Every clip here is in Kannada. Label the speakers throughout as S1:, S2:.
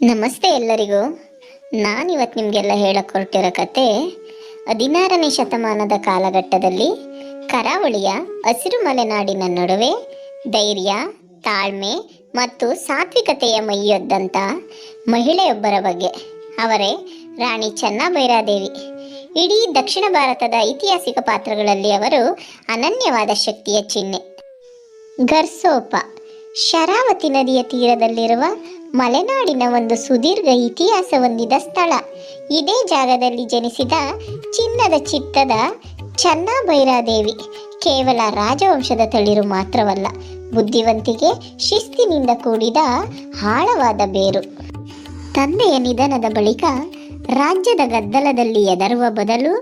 S1: ನಮಸ್ತೆ ಎಲ್ಲರಿಗೂ. ನಾನಿವತ್ತು ನಿಮಗೆಲ್ಲ ಹೇಳಕ್ಕೆ ಹೊರಟಿರೋ ಕತೆ, ಹದಿನಾರನೇ ಶತಮಾನದ ಕಾಲಘಟ್ಟದಲ್ಲಿ ಕರಾವಳಿಯ ಹಸಿರು ಮಲೆನಾಡಿನ ನಡುವೆ ಧೈರ್ಯ, ತಾಳ್ಮೆ ಮತ್ತು ಸಾತ್ವಿಕತೆಯ ಮೈಯೊದ್ದಂಥ ಮಹಿಳೆಯೊಬ್ಬರ ಬಗ್ಗೆ. ಅವರೇ ರಾಣಿ ಚೆನ್ನಭೈರಾದೇವಿ ಇಡೀ ದಕ್ಷಿಣ ಭಾರತದ ಐತಿಹಾಸಿಕ ಪಾತ್ರಗಳಲ್ಲಿ ಅವರು ಅನನ್ಯವಾದ ಶಕ್ತಿಯ ಚಿಹ್ನೆ. ಗರ್ಸೋಪ ಶರಾವತಿ ನದಿಯ ತೀರದಲ್ಲಿರುವ ಮಲೆನಾಡಿನ ಒಂದು ಸುದೀರ್ಘ ಇತಿಹಾಸ ಹೊಂದಿದ ಸ್ಥಳ. ಇದೇ ಜಾಗದಲ್ಲಿ ಜನಿಸಿದ ಚಿನ್ನದ ಚಿತ್ತದ ಚನ್ನಭೈರಾದೇವಿ ಕೇವಲ ರಾಜವಂಶದ ತಳಿರು ಮಾತ್ರವಲ್ಲ, ಬುದ್ಧಿವಂತಿಕೆ ಶಿಸ್ತಿನಿಂದ ಕೂಡಿದ ಆಳವಾದ ಬೇರು. ತಂದೆಯ ನಿಧನದ ಬಳಿಕ ರಾಜ್ಯದ ಗದ್ದಲದಲ್ಲಿ ಎದರುವ ಬದಲು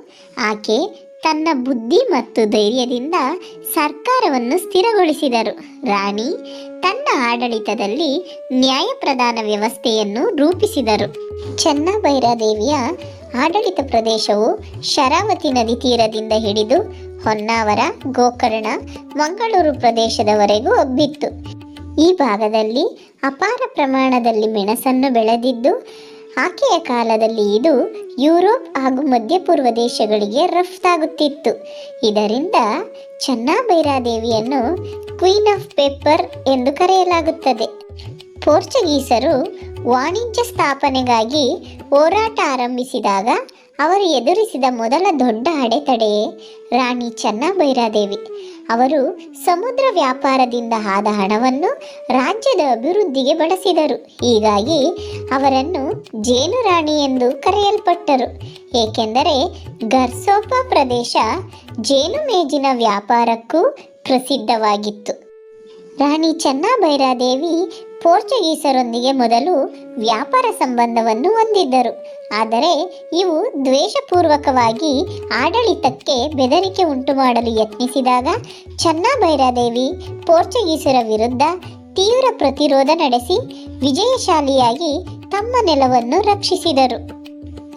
S1: ಆಕೆ ತನ್ನ ಬುದ್ಧಿ ಮತ್ತು ಧೈರ್ಯದಿಂದ ಸರ್ಕಾರವನ್ನು ಸ್ಥಿರಗೊಳಿಸಿದರು. ರಾಣಿ ತನ್ನ ಆಡಳಿತದಲ್ಲಿ ನ್ಯಾಯ ಪ್ರದಾನ ವ್ಯವಸ್ಥೆಯನ್ನು ರೂಪಿಸಿದರು. ಚೆನ್ನಭೈರಾದೇವಿಯ ಆಡಳಿತ ಪ್ರದೇಶವು ಶರಾವತಿ ನದಿ ತೀರದಿಂದ ಹಿಡಿದು ಹೊನ್ನಾವರ, ಗೋಕರ್ಣ, ಮಂಗಳೂರು ಪ್ರದೇಶದವರೆಗೂ ಹಬ್ಬಿತ್ತು ಈ ಭಾಗದಲ್ಲಿ ಅಪಾರ ಪ್ರಮಾಣದಲ್ಲಿ ಮೆಣಸನ್ನು ಬೆಳೆದಿದ್ದು ಆಕೆಯ ಕಾಲದಲ್ಲಿ ಇದು ಯುರೋಪ್ ಹಾಗೂ ಮಧ್ಯಪೂರ್ವ ದೇಶಗಳಿಗೆ ರಫ್ತಾಗುತ್ತಿತ್ತು ಇದರಿಂದ ಚೆನ್ನಭೈರಾದೇವಿಯನ್ನು ಕ್ವೀನ್ ಆಫ್ ಪೇಪರ್ ಎಂದು ಕರೆಯಲಾಗುತ್ತದೆ. ಪೋರ್ಚುಗೀಸರು ವಾಣಿಜ್ಯ ಸ್ಥಾಪನೆಗಾಗಿ ಹೋರಾಟ ಆರಂಭಿಸಿದಾಗ ಅವರು ಎದುರಿಸಿದ ಮೊದಲ ದೊಡ್ಡ ಅಡೆತಡೆಯೇ ರಾಣಿ ಚೆನ್ನಭೈರಾದೇವಿ. ಅವರು ಸಮುದ್ರ ವ್ಯಾಪಾರದಿಂದ ಆದ ಹಣವನ್ನು ರಾಜ್ಯದ ಅಭಿವೃದ್ಧಿಗೆ ಬಳಸಿದರು. ಹೀಗಾಗಿ ಅವರನ್ನು ಜೇನು ರಾಣಿ ಎಂದು ಕರೆಯಲ್ಪಟ್ಟರು. ಏಕೆಂದರೆ ಗರ್ಸೋಪ ಪ್ರದೇಶ ಜೇನು ಮೇಜಿನ ವ್ಯಾಪಾರಕ್ಕೂ ಪ್ರಸಿದ್ಧವಾಗಿತ್ತು. ರಾಣಿ ಚೆನ್ನಭೈರಾದೇವಿ ಪೋರ್ಚುಗೀಸರೊಂದಿಗೆ ಮೊದಲು ವ್ಯಾಪಾರ ಸಂಬಂಧವನ್ನು ಹೊಂದಿದ್ದರು. ಆದರೆ ಇವು ದ್ವೇಷಪೂರ್ವಕವಾಗಿ ಆಡಳಿತಕ್ಕೆ ಬೆದರಿಕೆ ಉಂಟು ಮಾಡಲು ಯತ್ನಿಸಿದಾಗ ಚೆನ್ನಭೈರಾದೇವಿ ಪೋರ್ಚುಗೀಸರ ವಿರುದ್ಧ ತೀವ್ರ ಪ್ರತಿರೋಧ ನಡೆಸಿ ವಿಜಯಶಾಲಿಯಾಗಿ ತಮ್ಮ ನೆಲವನ್ನು ರಕ್ಷಿಸಿದರು.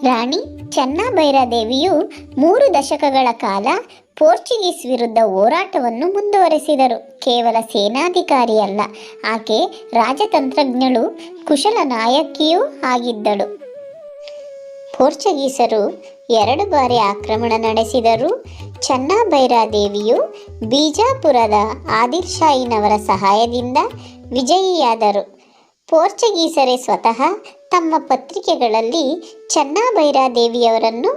S1: ರಾಣಿ ಚೆನ್ನಭೈರಾದೇವಿಯು ಮೂರು ದಶಕಗಳ ಕಾಲ ಪೋರ್ಚುಗೀಸ್ ವಿರುದ್ಧ ಹೋರಾಟವನ್ನು ಮುಂದುವರೆಸಿದರು. ಕೇವಲ ಸೇನಾಧಿಕಾರಿಯಲ್ಲ, ಆಕೆ ರಾಜತಂತ್ರಜ್ಞಳು, ಕುಶಲ ನಾಯಕಿಯೂ ಆಗಿದ್ದಳು. ಪೋರ್ಚುಗೀಸರು ಎರಡು ಬಾರಿ ಆಕ್ರಮಣ ನಡೆಸಿದರು. ಚೆನ್ನಭೈರಾದೇವಿಯು ಬಿಜಾಪುರದ ಆದಿಲ್ ಶಾಹಿನವರ ಸಹಾಯದಿಂದ ವಿಜಯಿಯಾದರು. ಪೋರ್ಚುಗೀಸರೇ ಸ್ವತಃ ತಮ್ಮ ಪತ್ರಿಕೆಗಳಲ್ಲಿ ಚೆನ್ನಭೈರಾದೇವಿಯವರನ್ನು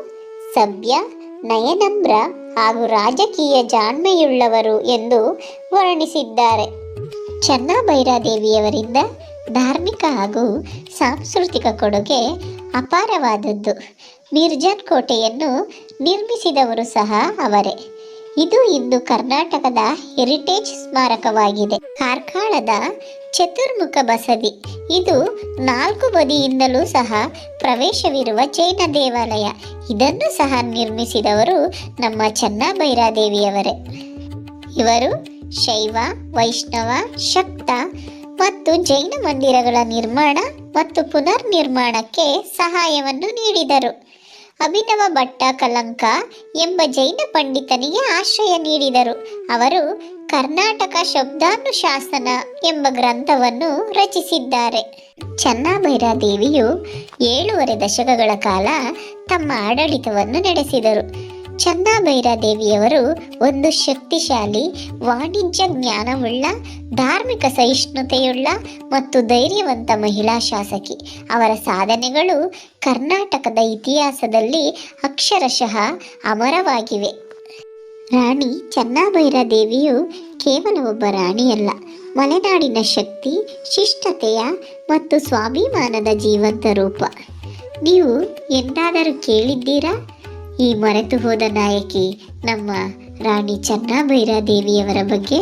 S1: ಸಭ್ಯ, ನಯನಮ್ರ ಹಾಗೂ ರಾಜಕೀಯ ಜಾಣ್ಮೆಯುಳ್ಳವರು ಎಂದು ವರ್ಣಿಸಿದ್ದಾರೆ. ಚೆನ್ನಭೈರಾದೇವಿಯವರಿಂದ ಧಾರ್ಮಿಕ ಹಾಗೂ ಸಾಂಸ್ಕೃತಿಕ ಕೊಡುಗೆ ಅಪಾರವಾದದ್ದು. ಮಿರ್ಜಾನ್ ಕೋಟೆಯನ್ನು ನಿರ್ಮಿಸಿದವರು ಸಹ ಅವರೇ. ಇದು ಇಂದು ಕರ್ನಾಟಕದ ಹೆರಿಟೇಜ್ ಸ್ಮಾರಕವಾಗಿದೆ. ಕಾರ್ಕಳದ ಚತುರ್ಮುಖ ಬಸದಿ. ಇದು ನಾಲ್ಕು ಬದಿಯಿಂದಲೂ ಸಹ ಪ್ರವೇಶವಿರುವ ಜೈನ ದೇವಾಲಯ. ಇದನ್ನು ಸಹ ನಿರ್ಮಿಸಿದವರು ನಮ್ಮ ಚೆನ್ನಭೈರಾದೇವಿಯವರೇ ಇವರು ಶೈವ, ವೈಷ್ಣವ, ಶಕ್ತ ಮತ್ತು ಜೈನ ಮಂದಿರಗಳ ನಿರ್ಮಾಣ ಮತ್ತು ಪುನರ್ ನಿರ್ಮಾಣಕ್ಕೆ ಸಹಾಯವನ್ನು ನೀಡಿದರು. ಅಭಿನವ ಭಟ್ಟ ಕಲಂಕ ಎಂಬ ಜೈನ ಪಂಡಿತನಿಗೆ ಆಶ್ರಯ ನೀಡಿದರು. ಅವರು ಕರ್ನಾಟಕ ಶಬ್ದಾನುಶಾಸನ ಎಂಬ ಗ್ರಂಥವನ್ನು ರಚಿಸಿದ್ದಾರೆ. ದೇವಿಯು ಏಳೂವರೆ ದಶಕಗಳ ಕಾಲ ತಮ್ಮ ಆಡಳಿತವನ್ನು ನಡೆಸಿದರು. ಚೆನ್ನಭೈರಾದೇವಿಯವರು ಒಂದು ಶಕ್ತಿಶಾಲಿ, ವಾಣಿಜ್ಯ ಜ್ಞಾನವುಳ್ಳ, ಧಾರ್ಮಿಕ ಸಹಿಷ್ಣುತೆಯುಳ್ಳ ಮತ್ತು ಧೈರ್ಯವಂತ ಮಹಿಳಾ ಶಾಸಕಿ. ಅವರ ಸಾಧನೆಗಳು ಕರ್ನಾಟಕದ ಇತಿಹಾಸದಲ್ಲಿ ಅಕ್ಷರಶಃ ಅಮರವಾಗಿವೆ. ರಾಣಿ ದೇವಿಯು ಕೇವಲ ಒಬ್ಬ ರಾಣಿಯಲ್ಲ. ಮಲೆನಾಡಿನ ಶಕ್ತಿ, ಶಿಷ್ಟತೆಯ ಮತ್ತು ಸ್ವಾಭಿಮಾನದ ಜೀವಂತ ರೂಪ. ನೀವು ಎಂದಾದರೂ ಕೇಳಿದ್ದೀರಾ? ಈ ಮರೆತು ಹೋದ ನಾಯಕಿ ನಮ್ಮ ರಾಣಿ ಚೆನ್ನಭೈರಾದೇವಿಯವರ ಬಗ್ಗೆ